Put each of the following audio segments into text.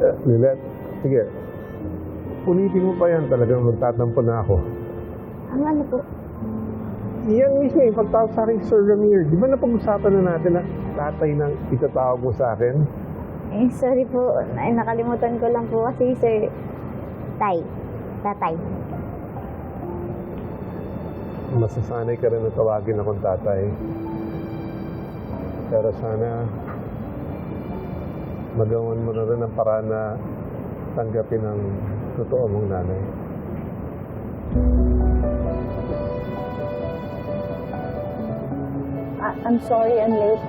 Lilet, sige. Punitin mo pa yan talagang magtatampo na ako. Ang ano po? Yan mismo yung pagtawag sa akin, Sir Ramir. Di ba napag-usapan na natin na tatay ng itatawag mo sa akin? Eh, sorry po. Ay, nakalimutan ko lang po kasi sir. Tay. Tatay. Masasanay ka rin na tawagin akong tatay. Pero sana magawan mo na rin ang paraan na tanggapin ang totoo mong nanay. I- I'm sorry I'm late.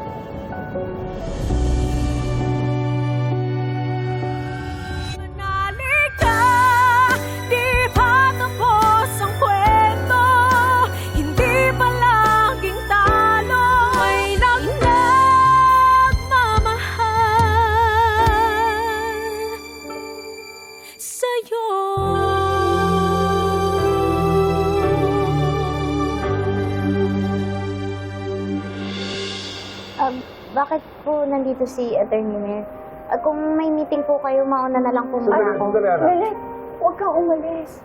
Sa'yo Um, bakit po nandito si Attorney Mayor? Ah, kung may meeting po kayo, mauna na lang po muna ako. Lili, huwag kang umalis.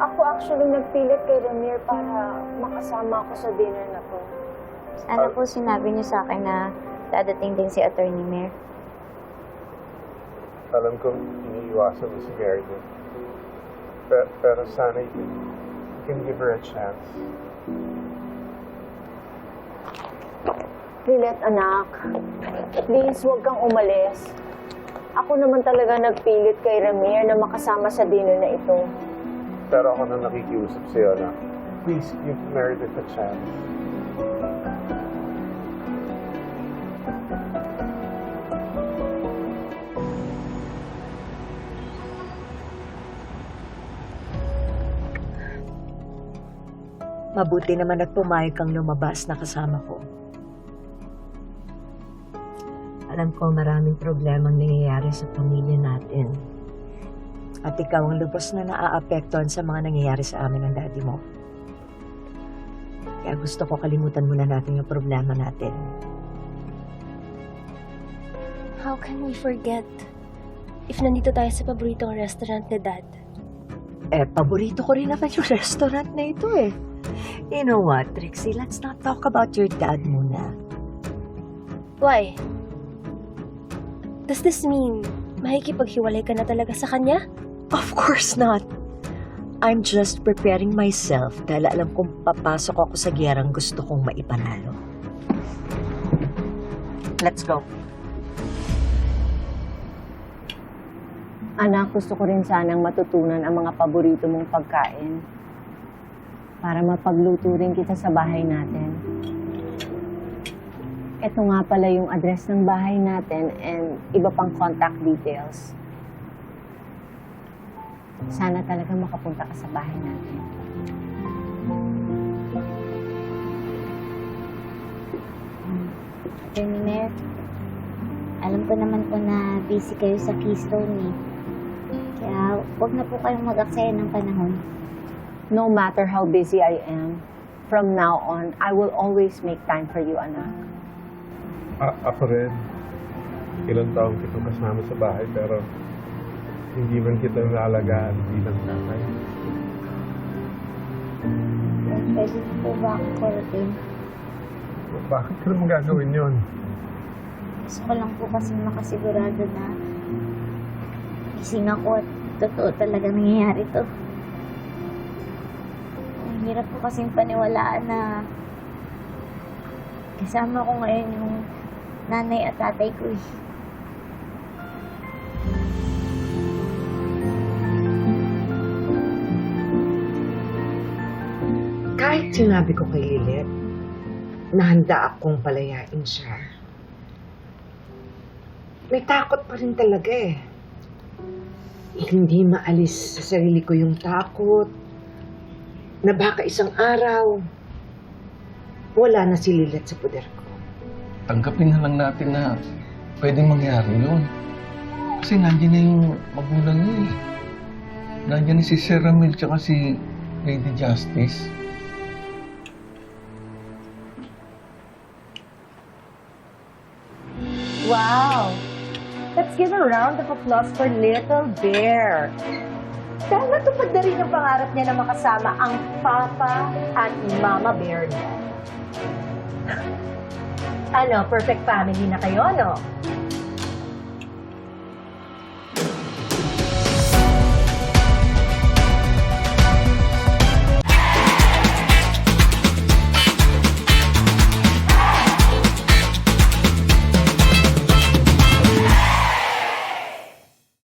Ako actually nagpilit kay Ramir para makasama ako sa dinner na to. Ano po sinabi niyo sa akin na dadating din si Attorney Mayor? Alam kong iniiwasan mo si Meredith. Pero, pero sana you can, you can give her a chance. Lilet, anak. Please, huwag kang umalis. Ako naman talaga nagpilit kay Ramir na makasama sa dinner na ito. Pero ako na nakikiusap sa'yo na please give Meredith a chance. Mabuti naman at pumayag kang lumabas na kasama ko. Alam ko maraming problemang nangyayari sa pamilya natin. At ikaw ang lubos na naaapektuhan sa mga nangyayari sa amin ng daddy mo. Kaya gusto ko kalimutan muna natin yung problema natin. How can we forget if nandito tayo sa paboritong restaurant ni Dad? Eh, paborito ko rin naman yung restaurant na ito eh. You know what, Trixie? Let's not talk about your dad muna. Why? Does this mean makikipaghiwalay ka na talaga sa kanya? Of course not. I'm just preparing myself dahil alam kong papasok ako sa giyerang gusto kong maipanalo. Let's go. Anak, gusto ko rin sanang matutunan ang mga paborito mong pagkain para mapagluto rin kita sa bahay natin. Ito nga pala yung address ng bahay natin and iba pang contact details. Sana talaga makapunta ka sa bahay natin. Attorney Mayor, alam ko naman po na busy kayo sa Keystone eh. Kaya huwag na po kayong mag-aksaya ng panahon. No matter how busy I am, from now on, I will always make time for you, anak. A- ako rin. Ilang taong kitang kasama sa bahay pero hindi man kita nalagaan bilang tatay. Pwede po ba ako call Bakit ka naman gagawin yun? Gusto ko lang po kasi makasigurado na gising ako at totoo talaga nangyayari to. Ang hirap po kasing paniwalaan na kasama ko ngayon yung nanay at tatay ko eh. Kahit sinabi ko kay Lilet na handa akong palayain siya, may takot pa rin talaga eh. Hindi maalis sa sarili ko yung takot na baka isang araw wala na si Lilet sa poder ko. tanggapin na lang natin na pwedeng mangyari yun. Kasi nandiyan na yung magulang niya eh. Nandiyan si Sir Ramil tsaka si Lady Justice. Wow! Let's give a round of applause for Little Bear. Dahil natupad na rin ang pangarap niya na makasama ang Papa at Mama Bear niya. Ano, perfect family na kayo, no?